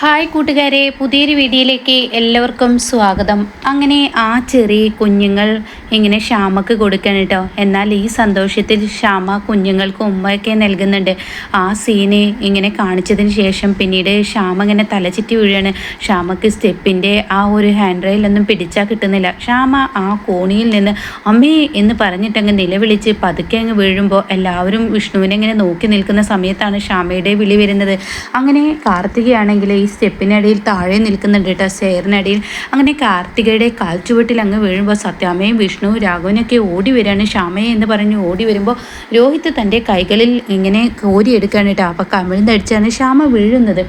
Hi കൂട്ടുകാരെ പുതിയൊരു വീഡിയോയിലേക്ക് എല്ലാവർക്കും സ്വാഗതം. അങ്ങനെ ആ ചെറിയ കുഞ്ഞുങ്ങൾ ഇങ്ങനെ ക്ഷാമക്ക് കൊടുക്കണം കേട്ടോ എന്നാൽ ഈ സന്തോഷത്തിൽ ക്ഷാമ കുഞ്ഞുങ്ങൾക്ക് ഉമ്മയൊക്കെ നൽകുന്നുണ്ട്. ആ സീന് ഇങ്ങനെ കാണിച്ചതിന് ശേഷം പിന്നീട് ക്ഷാമ ഇങ്ങനെ തലചുറ്റി വീഴാണ് ക്ഷാമക്ക് സ്റ്റെപ്പിന്റെ ആ ഒരു ഹാൻഡ് റെയിലൊന്നും പിടിച്ചാൽ കിട്ടുന്നില്ല. ക്ഷാമ ആ കോണിയിൽ നിന്ന് അമ്മേ എന്ന് പറഞ്ഞിട്ടങ്ങ് നിലവിളിച്ച് പതുക്കെ അങ്ങ് വീഴുമ്പോൾ എല്ലാവരും വിഷ്ണുവിനെ ഇങ്ങനെ നോക്കി നിൽക്കുന്ന സമയത്താണ് ക്ഷാമയുടെ വിളി വരുന്നത്. അങ്ങനെ കാർത്തികയാണെങ്കിൽ ഈ സ്റ്റെപ്പിനടിയിൽ താഴെ നിൽക്കുന്നുണ്ട് കേട്ടോ സ്റ്റെയറിനടിയിൽ അങ്ങനെ കാർത്തികയുടെ കാൽച്ചുവട്ടിൽ അങ്ങ് വീഴുമ്പോൾ സത്യാമയും വിഷ്ണു രാഘവനൊക്കെ ഓടി വരികയാണ് ശ്യാമയെ എന്ന് പറഞ്ഞ് ഓടി വരുമ്പോൾ രോഹിത് തന്റെ കൈകളിൽ ഇങ്ങനെ കോരിയെടുക്കുകയാണ് കേട്ടോ അപ്പോൾ കമിഴ്ന്നടിച്ചാണ് ശ്യാമ വീഴുന്നത്.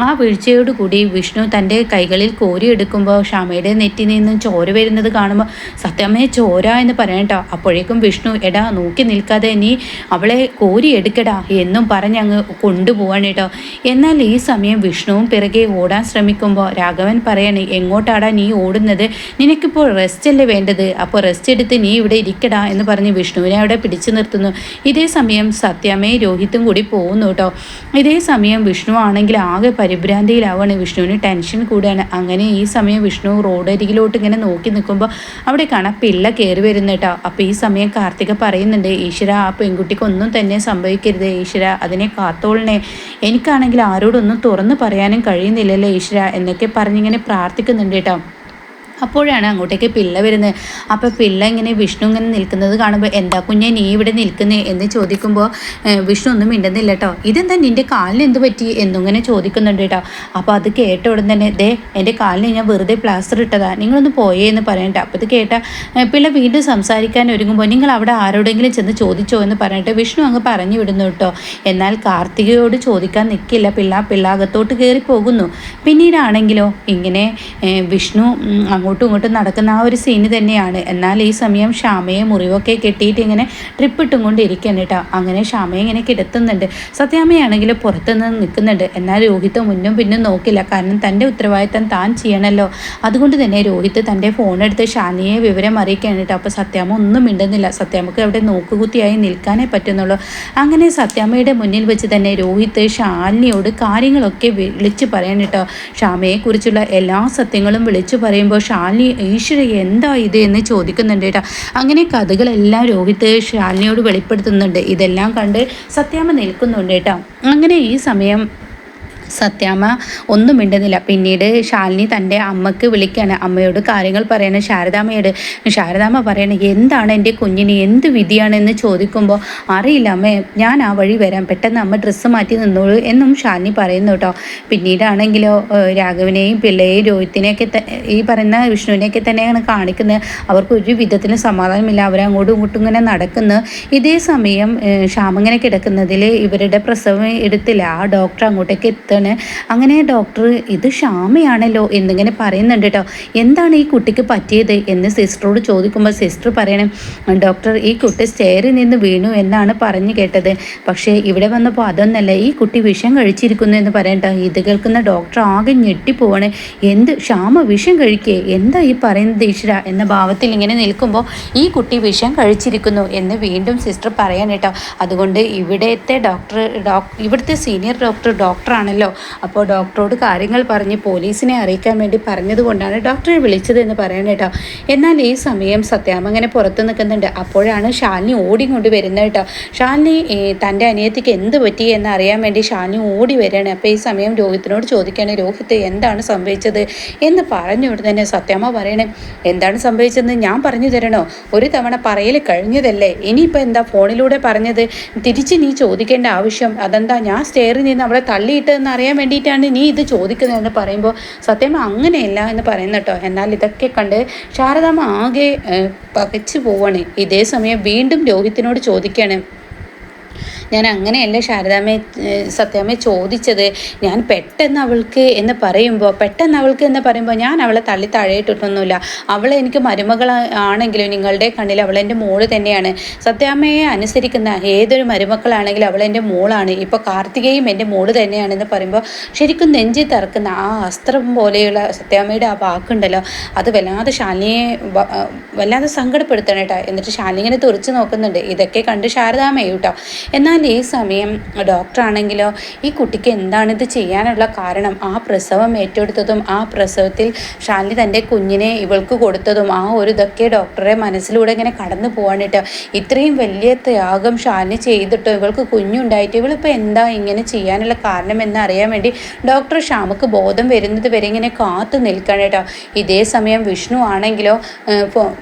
ആ വീഴ്ചയോടുകൂടി വിഷ്ണു തന്റെ കൈകളിൽ കോരിയെടുക്കുമ്പോൾ ക്ഷമയുടെ നെറ്റിൽ നിന്നും ചോര വരുന്നത് കാണുമ്പോൾ സത്യമ്മയെ ചോര എന്ന് പറയാം കേട്ടോ അപ്പോഴേക്കും വിഷ്ണു എടാ നോക്കി നിൽക്കാതെ നീ അവളെ കോരിയെടുക്കടാ എന്നും പറഞ്ഞ് അങ്ങ് കൊണ്ടുപോവാണ് കേട്ടോ എന്നാൽ ഈ സമയം വിഷ്ണുവും പിറകെ ഓടാൻ ശ്രമിക്കുമ്പോൾ രാഘവൻ പറയാണ് എങ്ങോട്ടാടാ നീ ഓടുന്നത്? നിനക്കിപ്പോൾ റെസ്റ്റ് അല്ലേ വേണ്ടത്? അപ്പോൾ റെസ്റ്റ് എടുത്ത് നീ ഇവിടെ ഇരിക്കടാ എന്ന് പറഞ്ഞ് വിഷ്ണുവിനെ അവിടെ പിടിച്ചു നിർത്തുന്നു. ഇതേ സമയം സത്യാമ്മയും രോഹിത്തും കൂടി പോകുന്നു കേട്ടോ. ഇതേ സമയം വിഷ്ണു ആണെങ്കിൽ ആകെ പരിഭ്രാന്തിയിലാവാണ്. വിഷ്ണുവിന് ടെൻഷൻ കൂടുകയാണ് അങ്ങനെ ഈ സമയം വിഷ്ണു റോഡരികിലോട്ട് ഇങ്ങനെ നോക്കി നിൽക്കുമ്പോൾ അവിടെ കണപ്പില്ല കയറി വരുന്നു കേട്ടോ. അപ്പോൾ ഈ സമയം കാർത്തിക പറയുന്നുണ്ട് ഈശ്വര ആ പെൺകുട്ടിക്ക് ഒന്നും തന്നെ സംഭവിക്കരുത്. ഈശ്വര അതിനെ കാത്തോളിനെ എനിക്കാണെങ്കിൽ ആരോടൊന്നും തുറന്ന് പറയാനും കഴിയുന്നില്ലല്ലോ ഈശ്വര എന്നൊക്കെ പറഞ്ഞിങ്ങനെ പ്രാർത്ഥിക്കുന്നുണ്ട് കേട്ടോ. അപ്പോഴാണ് അങ്ങോട്ടേക്ക് പിള്ള വരുന്നത്. അപ്പോൾ പിള്ള ഇങ്ങനെ വിഷ്ണു ഇങ്ങനെ നിൽക്കുന്നത് കാണുമ്പോൾ എന്താ കുഞ്ഞെ നീ ഇവിടെ നിൽക്കുന്നേ? എന്ന് ചോദിക്കുമ്പോൾ വിഷ്ണു ഒന്നും മിണ്ടുന്നില്ല കേട്ടോ ഇതെന്താ നിന്റെ കാലിന് എന്ത് പറ്റി? എന്നിങ്ങനെ ചോദിക്കുന്നുണ്ട് കേട്ടോ അപ്പോൾ അത് കേട്ട ഉടൻ തന്നെ ദേ എന്റെ കാലിന് ഞാൻ വെറുതെ പ്ലാസ്റ്റർ ഇട്ടതാ. നിങ്ങളൊന്ന് പോയേ എന്ന് പറയണ്ട അപ്പോൾ ഇത് കേട്ട പിള്ള വീണ്ടും സംസാരിക്കാൻ ഒരുങ്ങുമ്പോൾ നിങ്ങൾ അവിടെ ആരോടെങ്കിലും ചെന്ന് ചോദിച്ചോ എന്ന് പറഞ്ഞിട്ട് വിഷ്ണു അങ്ങ് പറഞ്ഞു വിടുന്നു കേട്ടോ എന്നാൽ കാർത്തികയോട് ചോദിക്കാൻ നിൽക്കില്ല പിള്ള പിള്ള അകത്തോട്ട് കയറി പോകുന്നു. പിന്നീടാണെങ്കിലോ ഇങ്ങനെ വിഷ്ണു അങ്ങോട്ടും ഇങ്ങോട്ടും നടക്കുന്ന ആ ഒരു സീന് തന്നെയാണ്. എന്നാൽ ഈ സമയം ക്ഷാമയെ മുറിവൊക്കെ കെട്ടിയിട്ട് ഇങ്ങനെ ട്രിപ്പ് ഇട്ടും കൊണ്ട് ഇരിക്കണം കേട്ടോ. അങ്ങനെ ക്ഷാമയെ ഇങ്ങനെ കിടത്തുന്നുണ്ട്. സത്യാമ്മയാണെങ്കിൽ പുറത്തുനിന്ന് നിൽക്കുന്നുണ്ട്. എന്നാൽ രോഹിത്ത് മുന്നും പിന്നും നോക്കില്ല. കാരണം തന്റെ ഉത്തരവാദിത്തം താൻ ചെയ്യണമല്ലോ. അതുകൊണ്ട് തന്നെ രോഹിത്ത് തന്റെ ഫോണെടുത്ത് ഷാനിയെ വിവരം അറിയിക്കുകയാണ് കേട്ടോ. അപ്പോൾ സത്യാമ്മ ഒന്നും മിണ്ടുന്നില്ല. സത്യാമ്മക്ക് അവിടെ നോക്കുകുത്തിയായി നിൽക്കാനേ പറ്റുന്നുള്ളൂ. അങ്ങനെ സത്യാമ്മയുടെ മുന്നിൽ വെച്ച് തന്നെ രോഹിത്ത് ഷാലിനിയോട് കാര്യങ്ങളൊക്കെ വിളിച്ചു പറയാൻ കേട്ടോ. ക്ഷാമയെക്കുറിച്ചുള്ള എല്ലാ സത്യങ്ങളും വിളിച്ചു പറയുമ്പോൾ ശാലിനി ഈശ്വര എന്താ ഇത്? എന്ന് ചോദിക്കുന്നുണ്ട് കേട്ടോ. അങ്ങനെ കഥകളെല്ലാം രോഹിത് ശാലിനിയോട് വെളിപ്പെടുത്തുന്നുണ്ട്. ഇതെല്ലാം കണ്ട് സത്യാമ്മ നിൽക്കുന്നുണ്ട് കേട്ടോ. അങ്ങനെ ഈ സമയം സത്യാമ്മ ഒന്നും മിണ്ടുന്നില്ല. പിന്നീട് ശാലിനി തന്റെ അമ്മയ്ക്ക് വിളിക്കാണ്. അമ്മയോട് കാര്യങ്ങൾ പറയണ. ശാരദാമ്മയോട് ശാരദാമ്മ പറയണ എന്താണ് എന്റെ കുഞ്ഞിന് എന്ത് വിധിയാണെന്ന് ചോദിക്കുമ്പോൾ അറിയില്ല അമ്മേ ഞാൻ ആ വഴി വരാം. പെട്ടെന്ന് അമ്മ ഡ്രസ്സ് മാറ്റി നിന്നോളൂ എന്നും ശാലിനി പറയുന്നു കേട്ടോ. പിന്നീടാണെങ്കിലോ രാഘവനെയും പിള്ളയെയും രോഹിത്തിനെയൊക്കെ ഈ പറയുന്ന വിഷ്ണുവിനെയൊക്കെ തന്നെയാണ് കാണിക്കുന്നത്. അവർക്ക് ഒരു വിധത്തിലും സമാധാനമില്ല. അവരങ്ങോട്ടും ഇങ്ങോട്ടും ഇങ്ങനെ നടക്കുന്നു. ഇതേ സമയം ക്ഷാമങ്ങനെ കിടക്കുന്നതിൽ ഇവരുടെ പ്രസവം എടുത്തില്ല. ആ ഡോക്ടർ അങ്ങോട്ടേക്ക് എത്തുകയാണ് അങ്ങനെ ഡോക്ടർ ഇത് ക്ഷാമയാണല്ലോ എന്നിങ്ങനെ പറയുന്നുണ്ട് കേട്ടോ എന്താണ് ഈ കുട്ടിക്ക് പറ്റിയത് എന്ന് സിസ്റ്ററോട് ചോദിക്കുമ്പോൾ സിസ്റ്റർ പറയണം ഡോക്ടർ ഈ കുട്ടി സ്റ്റെയറിൽ നിന്ന് വീണു എന്നാണ് പറഞ്ഞു കേട്ടത്. പക്ഷേ ഇവിടെ വന്നപ്പോൾ അതൊന്നല്ല ഈ കുട്ടി വിഷം കഴിച്ചിരിക്കുന്നു എന്ന് പറയണ്ട ഇത് കേൾക്കുന്ന ഡോക്ടർ ആകെ ഞെട്ടിപ്പോവാണ് എന്ത് ക്ഷാമ വിഷം കഴിക്കേ? എന്താ ഈ പറയുന്നത് ഈശ്വര? എന്ന ഭാവത്തിൽ ഇങ്ങനെ നിൽക്കുമ്പോൾ ഈ കുട്ടി വിഷം കഴിച്ചിരിക്കുന്നു എന്ന് വീണ്ടും സിസ്റ്റർ പറയാൻ കേട്ടോ അതുകൊണ്ട് ഇവിടുത്തെ ഡോക്ടർ ഡോക് ഇവിടുത്തെ സീനിയർ ഡോക്ടർ ഡോക്ടറാണല്ലോ അപ്പോൾ ഡോക്ടറോട് കാര്യങ്ങൾ പറഞ്ഞ് പോലീസിനെ അറിയിക്കാൻ വേണ്ടി പറഞ്ഞതുകൊണ്ടാണ് ഡോക്ടറെ വിളിച്ചത് എന്ന് പറയാൻ കേട്ടോ. എന്നാൽ ഈ സമയം സത്യാമ അങ്ങനെ പുറത്ത് നിൽക്കുന്നുണ്ട്. അപ്പോഴാണ് ഷാലിനി ഓടിക്കൊണ്ട് വരുന്നത് കേട്ടോ. ഷാലിനി തന്റെ അനിയത്തിക്ക് എന്ത് പറ്റി എന്ന് അറിയാൻ വേണ്ടി ഷാലിനി ഓടി വരികയാണ്. അപ്പോൾ ഈ സമയം രോഹിത്തിനോട് ചോദിക്കുകയാണ് രോഹിത്ത് എന്താണ് സംഭവിച്ചത്? എന്ന് പറഞ്ഞു തന്നെ സത്യാമ്മ പറയണേ എന്താണ് സംഭവിച്ചതെന്ന് ഞാൻ പറഞ്ഞു തരണോ? ഒരു തവണ പറയൽ കഴിഞ്ഞതല്ലേ? ഇനിയിപ്പോൾ എന്താ ഫോണിലൂടെ പറഞ്ഞത്? തിരിച്ച് നീ ചോദിക്കേണ്ട ആവശ്യം. അതെന്താ ഞാൻ സ്റ്റെയറിൽ നിന്ന് അവളെ തള്ളിയിട്ടതെന്ന് അറിയാൻ വേണ്ടിയിട്ടാണ് നീ ഇത് ചോദിക്കുന്നതെന്ന് പറയുമ്പോൾ സത്യം അങ്ങനെയല്ല എന്ന് പറയുന്ന കേട്ടോ. എന്നാൽ ഇതൊക്കെ കണ്ട് ശാരദാമ്മ ആകെ പകച്ചു പോവാണ്. ഇതേ സമയം വീണ്ടും രോഹിത്തിനോട് ചോദിക്കുകയാണ് ഞാൻ അങ്ങനെയല്ല ശാരദാമ്മയെ സത്യാമ്മയെ ചോദിച്ചത്? ഞാൻ പെട്ടെന്ന് അവൾക്ക് എന്ന് പറയുമ്പോൾ പെട്ടെന്ന് അവൾക്ക് എന്ന് പറയുമ്പോൾ ഞാൻ അവളെ തള്ളി താഴെയിട്ടിട്ടൊന്നുമില്ല. അവളെ എനിക്ക് മരുമകൾ ആണെങ്കിലും നിങ്ങളുടെ കണ്ണിൽ അവൾ എന്റെ മോൾ തന്നെയാണ്. സത്യാമ്മയെ അനുസരിക്കുന്ന ഏതൊരു മരുമക്കളാണെങ്കിലും അവൾ എന്റെ മോളാണ്. ഇപ്പോൾ കാർത്തികയും എന്റെ മോൾ തന്നെയാണെന്ന് പറയുമ്പോൾ ശരിക്കും നെഞ്ചി തറക്കുന്ന ആ അസ്ത്രം പോലെയുള്ള സത്യാമ്മയുടെ ആ വാക്കുണ്ടല്ലോ അത് വല്ലാതെ ശാലിനിയെ വല്ലാതെ സങ്കടപ്പെടുത്തണം കേട്ടോ. എന്നിട്ട് ശാലിനി ഇങ്ങനെ തുറച്ചു നോക്കുന്നുണ്ട്. ഇതൊക്കെ കണ്ട് ശാരദാമ്മ കേട്ടോ. എന്നാൽ എന്നാൽ ഈ സമയം ഡോക്ടറാണെങ്കിലോ ഈ കുട്ടിക്ക് എന്താണിത് ചെയ്യാനുള്ള കാരണം ആ പ്രസവം ഏറ്റെടുത്തതും ആ പ്രസവത്തിൽ ഷാലി തന്റെ കുഞ്ഞിനെ ഇവൾക്ക് കൊടുത്തതും ആ ഒരു ഇതൊക്കെ ഡോക്ടറെ മനസ്സിലൂടെ ഇങ്ങനെ കടന്നു പോകാനിട്ട് ഇത്രയും വലിയ ത്യാഗം ഷാലിനി ചെയ്തിട്ടോ ഇവൾക്ക് കുഞ്ഞുണ്ടായിട്ട് ഇവളിപ്പോൾ എന്താ ഇങ്ങനെ ചെയ്യാനുള്ള കാരണം എന്ന് അറിയാൻ വേണ്ടി ഡോക്ടർ ഷാമുക്ക് ബോധം വരുന്നത് വരെ ഇങ്ങനെ കാത്തു നിൽക്കണം കേട്ടോ. ഇതേ സമയം വിഷ്ണു ആണെങ്കിലോ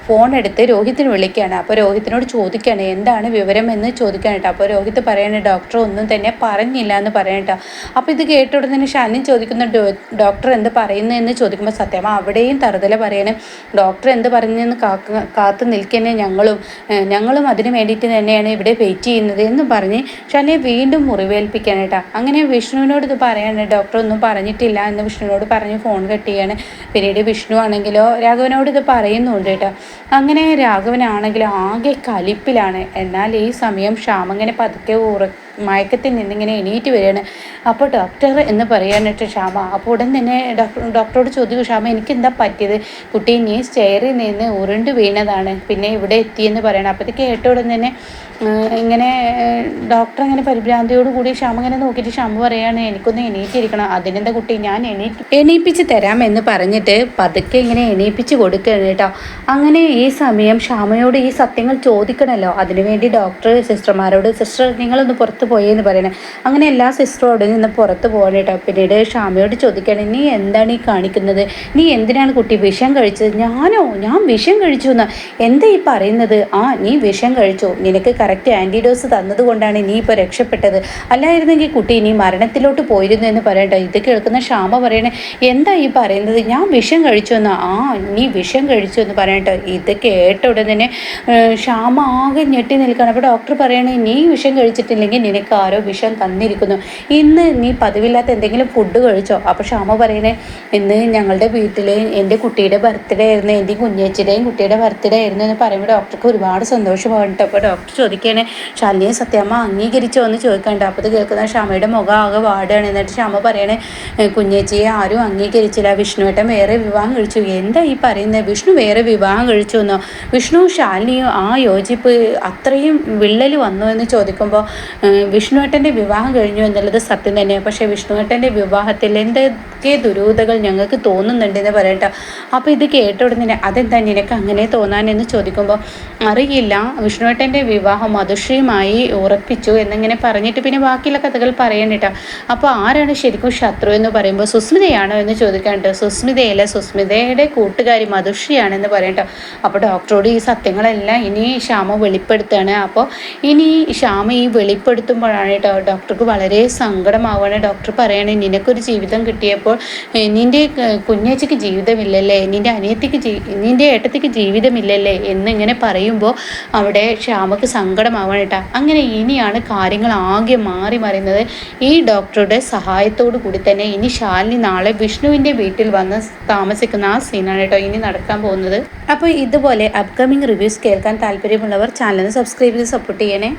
ഫോൺ എടുത്ത് രോഹിത്തിന് വിളിക്കുകയാണ്. അപ്പോൾ രോഹിത്തിനോട് ചോദിക്കുകയാണ് എന്താണ് വിവരം എന്ന് ചോദിക്കുകയാണ് കേട്ടോ. അപ്പോൾ രോഹിത് പറയണ ഡോക്ടർ ഒന്നും തന്നെ പറഞ്ഞില്ല എന്ന് പറയട്ടോ അപ്പോൾ ഇത് കേട്ട ഉടനെ ഷാലിനി ചോദിക്കുന്ന ഡോക്ടർ എന്ത് പറയുന്നു എന്ന് ചോദിക്കുമ്പോൾ സത്യം അവിടെയും തറുതല പറയണം ഡോക്ടർ എന്ത് പറഞ്ഞെന്ന് കാക്ക കാത്തു നിൽക്കുന്ന ഞങ്ങളും ഞങ്ങളും അതിന് വേണ്ടിയിട്ട് തന്നെയാണ് ഇവിടെ വെയിറ്റ് ചെയ്യുന്നത് എന്ന് പറഞ്ഞ് ഷാനിയെ വീണ്ടും മുറിവേൽപ്പിക്കാനേട്ടാ അങ്ങനെ വിഷ്ണുവിനോട് ഇത് പറയാണ് ഡോക്ടർ ഒന്നും പറഞ്ഞിട്ടില്ല എന്ന് വിഷ്ണുവിനോട് പറഞ്ഞ് ഫോൺ കട്ട് ചെയ്യാണ്. പിന്നീട് വിഷ്ണു ആണെങ്കിലോ രാഘവനോട് ഇത് പറയുന്നുണ്ട് കേട്ടോ അങ്ങനെ രാഘവനാണെങ്കിലോ ആകെ കലിപ്പിലാണ്. എന്നാൽ ഈ സമയം ശ്യാമങ്ങനെ പതുക്കെ ഉറ മയക്കത്തിൽ നിന്നിങ്ങനെ എണീറ്റ് വരികയാണ്. അപ്പോൾ ഡോക്ടർ എന്ന് പറയാനിട്ട് ക്ഷാമ അപ്പോൾ ഉടൻ തന്നെ ഡോക്ടർ ഡോക്ടറോട് ചോദിക്കും ക്ഷാമ എനിക്ക് എന്താ പറ്റിയത്? കുട്ടി നീ സ്റ്റെയറിൽ നിന്ന് ഉരുണ്ട് വീണതാണ്. പിന്നെ ഇവിടെ എത്തിയെന്ന് പറയണം. അപ്പോഴത്തേക്ക് കേട്ട ഉടൻ തന്നെ ഇങ്ങനെ ഡോക്ടർ അങ്ങനെ പരിഭ്രാന്തിയോട് കൂടി ക്ഷമ ഇങ്ങനെ നോക്കിയിട്ട് ക്ഷമ പറയാണ് എനിക്കൊന്ന് എണീറ്റിരിക്കണം. അതിനെന്താ കുട്ടി? ഞാൻ എണീറ്റ് എണീപ്പിച്ച് തരാം എന്ന് പറഞ്ഞിട്ട് പതുക്കെ ഇങ്ങനെ എണീപ്പിച്ച് കൊടുക്കുകയാണ് കേട്ടോ. അങ്ങനെ ഈ സമയം ക്ഷമയോട് ഈ സത്യങ്ങൾ ചോദിക്കണമല്ലോ അതിനുവേണ്ടി ഡോക്ടർ സിസ്റ്റർമാരോട് സിസ്റ്റർ നിങ്ങളൊന്ന് പുറത്ത് പോയെന്ന് പറയണേ. അങ്ങനെ എല്ലാ സിസ്റ്ററും അവിടെ നിന്ന് പുറത്ത് പോകണം കേട്ടോ. പിന്നീട് ഷാമയോട് ചോദിക്കുകയാണ് നീ എന്താണ് ഈ കാണിക്കുന്നത്? നീ എന്തിനാണ് കുട്ടി വിഷം കഴിച്ചത്? ഞാനോ? ഞാൻ വിഷം കഴിച്ചു എന്ന്. എന്താ ഈ പറയുന്നത്? ആ നീ വിഷം കഴിച്ചു. നിനക്ക് കറക്റ്റ് ആന്റിഡോസ് തന്നതുകൊണ്ടാണ് നീ ഇപ്പോൾ രക്ഷപ്പെട്ടത്. അല്ലായിരുന്നെങ്കിൽ കുട്ടി നീ മരണത്തിലോട്ട് പോയിരുന്നു എന്ന് പറയണ്ട ഇത് കേൾക്കുന്ന ക്ഷാമ പറയണേ എന്താ ഈ പറയുന്നത്? ഞാൻ വിഷം കഴിച്ചു എന്ന്. ആ നീ വിഷം കഴിച്ചു എന്ന് പറയട്ടെ ഇത് കേട്ട ഉടനെ തന്നെ ക്ഷാമ ആകെ ഞെട്ടി നിൽക്കണം അപ്പോൾ ഡോക്ടർ പറയണേ നീ വിഷം കഴിച്ചിട്ടില്ലെങ്കിൽ നിനക്ക് ആരോ വിഷം തന്നിരിക്കുന്നു. ഇന്ന് നീ പതിവില്ലാത്ത എന്തെങ്കിലും ഫുഡ് കഴിച്ചോ? അപ്പോൾ ക്ഷമ പറയണേ ഇന്ന് ഞങ്ങളുടെ വീട്ടിൽ എന്റെ കുട്ടിയുടെ ബർത്ത്ഡേ ആയിരുന്നു. എന്റെ കുഞ്ഞേച്ചിയുടെയും കുട്ടിയുടെ ബർത്ത്ഡേ ആയിരുന്നു എന്ന് പറയുമ്പോൾ ഡോക്ടർക്ക് ഒരുപാട് സന്തോഷമായിട്ട് അപ്പോൾ ഡോക്ടർ ചോദിക്കുകയാണ് ഷാലിനിയെ സത്യമ്മ അംഗീകരിച്ചോ? എന്ന് ചോദിക്കണ്ട അപ്പോൾ ഇത് കേൾക്കുന്ന ഷാമയുടെ മുഖം ആകെ വാടുകയാണ് എന്നിട്ട് ഷാമ പറയണേ കുഞ്ഞേച്ചിയെ ആരും അംഗീകരിച്ചില്ല. വിഷ്ണുവേട്ടൻ വേറെ വിവാഹം കഴിച്ചു. എന്താ ഈ പറയുന്നത് വിഷ്ണു വേറെ വിവാഹം കഴിച്ചു എന്നോ? വിഷ്ണു ശാലിനിയോ ആ യോജിപ്പ് അത്രയും വിള്ളൽ വന്നു എന്ന് ചോദിക്കുമ്പോൾ വിഷ്ണുവേട്ടന്റെ വിവാഹം കഴിഞ്ഞു എന്നുള്ളത് സത്യം തന്നെയാണ് പക്ഷേ വിഷ്ണുവേട്ടന്റെ വിവാഹത്തിൽ എന്തൊക്കെ ദുരൂതകൾ ഞങ്ങൾക്ക് തോന്നുന്നുണ്ടെന്ന് പറയട്ടെ. അപ്പോൾ ഇത് കേട്ട ഉടനെ അതെന്താ നിനക്ക് അങ്ങനെ തോന്നാനെന്ന് ചോദിക്കുമ്പോൾ അറിയില്ല വിഷ്ണുവേട്ടന്റെ വിവാഹം മധുശ്രീയുമായി ഉറപ്പിച്ചു എന്നിങ്ങനെ പറഞ്ഞിട്ട് പിന്നെ ബാക്കിയുള്ള കഥകൾ പറയണിട്ട അപ്പോൾ ആരാണ് ശരിക്കും ശത്രു എന്ന് പറയുമ്പോൾ സുസ്മിതയാണോ എന്ന് ചോദിക്കാനുണ്ട് സുസ്മിതയല്ല? സുസ്മിതയുടെ കൂട്ടുകാരി മധുശ്രീയാണെന്ന് പറയട്ടോ അപ്പോൾ ഡോക്ടറോട് ഈ സത്യങ്ങളെല്ലാം ഇനി ശ്യാമ വെളിപ്പെടുത്തുകയാണ്. അപ്പോൾ ഇനി ശ്യാമ ഈ വെളിപ്പെടുത്തുമ്പോഴാണ് കേട്ടോ ഡോക്ടർക്ക് വളരെ സങ്കടമാവുകയാണ്. ഡോക്ടർ പറയണേ നിനക്കൊരു ജീവിതം കിട്ടിയപ്പോൾ നിന്റെ കുഞ്ഞേച്ചിക്ക് ജീവിതമില്ലല്ലേ നിന്റെ അനിയത്തിക്ക് ജീ നിന്റെ ഏട്ടത്തിക്ക് ജീവിതമില്ലല്ലേ എന്നിങ്ങനെ പറയുമ്പോൾ അവിടെ ശ്യാമക്ക് സങ്കടമാവുകയാണ് കേട്ടോ. അങ്ങനെ ഇനിയാണ് കാര്യങ്ങൾ ആകെ മാറി മറിയുന്നത്. ഈ ഡോക്ടറുടെ സഹായത്തോടു കൂടി തന്നെ ഇനി ശാലിനി നാളെ വിഷ്ണുവിന്റെ വീട്ടിൽ വന്ന് താമസിക്കുന്ന ആ സീനാണ് കേട്ടോ ഇനി നടക്കാൻ പോകുന്നത്. അപ്പോൾ ഇതുപോലെ അപ്കമിങ് റിവ്യൂസ് കേൾക്കാൻ താല്പര്യമുള്ളവർ ചാനലിന് സബ്സ്ക്രൈബ് ചെയ്ത് സപ്പോർട്ട് ചെയ്യണേ.